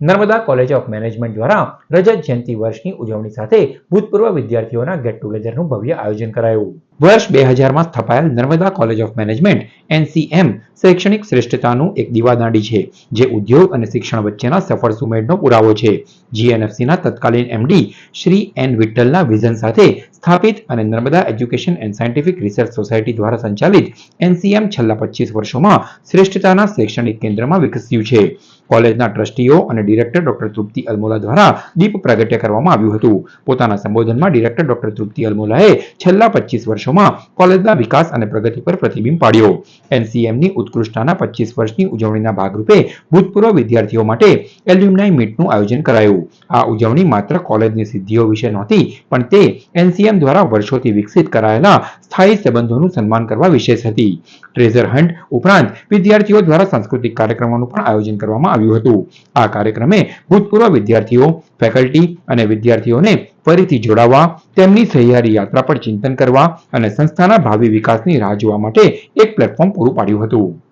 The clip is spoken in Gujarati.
નર્મદા કોલેજ ઓફ મેનેજમેન્ટ દ્વારા રજત જયંતિ વર્ષની ઉજવણી સાથે ભૂતપૂર્વ વિદ્યાર્થીઓના ગેટ ટુગેધરનું ભવ્ય આયોજન કરાયું. વર્ષ બે હજારમાં સ્થપાયેલ Narmada college of management, NCM, શૈક્ષણિક શ્રેષ્ઠતાનું એક દીવાદાંડી છે, જે ઉદ્યોગ અને શિક્ષણ વચ્ચેના સફળ સુમેળનો પુરાવો છે. જીએનએફસીના તત્કાલીન એમડી શ્રી એન વિઠ્ઠલના વિઝન સાથે સ્થાપિત અને Narmada education and scientific research society દ્વારા સંચાલિત એનસીએમ છેલ્લા પચીસ વર્ષોમાં શ્રેષ્ઠતાના શૈક્ષણિક કેન્દ્રમાં વિકસ્યું છે. કોલેજના ટ્રસ્ટીઓ અને ડિરેક્ટર ડોક્ટર તૃપ્તિ અલમોલા દ્વારા દીપ પ્રાગટ્ય કરવામાં આવ્યું હતું. પોતાના સંબોધનમાં ડિરેક્ટર ડોક્ટર તૃપ્તિ અલમોલાએ છેલ્લા પચીસ વર્ષોમાં કોલેજના વિકાસ અને પ્રગતિ પર પ્રતિબિંબ પાડ્યો. એનસીએમની ઉત્કૃષ્ટતાના પચીસ વર્ષની ઉજવણીના ભાગરૂપે ભૂતપૂર્વ વિદ્યાર્થીઓ માટે એલ્યુમનાઈ મીટનું આયોજન કરાયું. આ ઉજવણી માત્ર કોલેજની સિદ્ધિઓ વિશે નહોતી, પણ તે એનસીએમ દ્વારા વર્ષોથી વિકસિત કરાયેલા સ્થાયી સંબંધોનું સન્માન કરવા વિશેષ હતી. ટ્રેઝર હન્ટ ઉપરાંત વિદ્યાર્થીઓ દ્વારા સાંસ્કૃતિક કાર્યક્રમોનું પણ આયોજન કરવામાં આવ્યું હતું. આ કાર્યક્રમે ભૂતપૂર્વ વિદ્યાર્થીઓ, ફેકલ્ટી અને વિદ્યાર્થીઓને ફરીથી જોડાવા, તેમની સહિયારી યાત્રા પર ચિંતન કરવા અને સંસ્થાના ભાવિ વિકાસની રાહ જોવા માટે એક પ્લેટફોર્મ પૂરું પાડ્યું હતું.